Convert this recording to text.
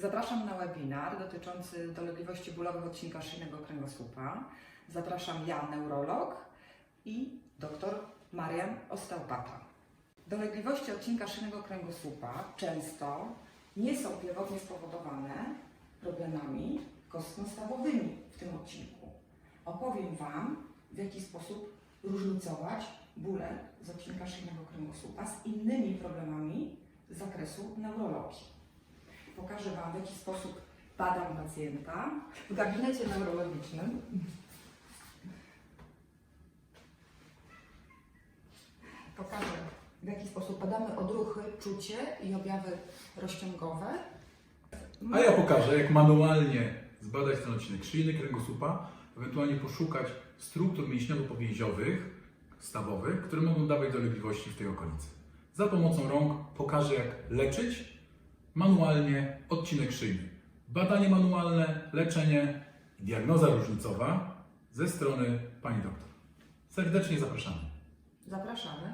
Zapraszam na webinar dotyczący dolegliwości bólowych odcinka szyjnego kręgosłupa. Zapraszam ja, neurolog i dr Marian Osteopata. Dolegliwości odcinka szyjnego kręgosłupa często nie są pierwotnie spowodowane problemami kostno-stawowymi w tym odcinku. Opowiem Wam, w jaki sposób różnicować bóle z odcinka szyjnego kręgosłupa z innymi problemami z zakresu neurologii. Pokażę Wam, w jaki sposób badam pacjenta w gabinecie neurologicznym. Pokażę, w jaki sposób badamy odruchy, czucie i objawy rozciągowe. A ja pokażę, jak manualnie zbadać ten odcinek szyjny kręgosłupa, ewentualnie poszukać struktur mięśniowo-powięziowych, stawowych, które mogą dawać dolegliwości w tej okolicy. Za pomocą rąk pokażę, jak leczyć manualnie odcinek szyjny. Badanie manualne, leczenie diagnoza różnicowa ze strony pani doktor. Serdecznie zapraszamy. Zapraszamy.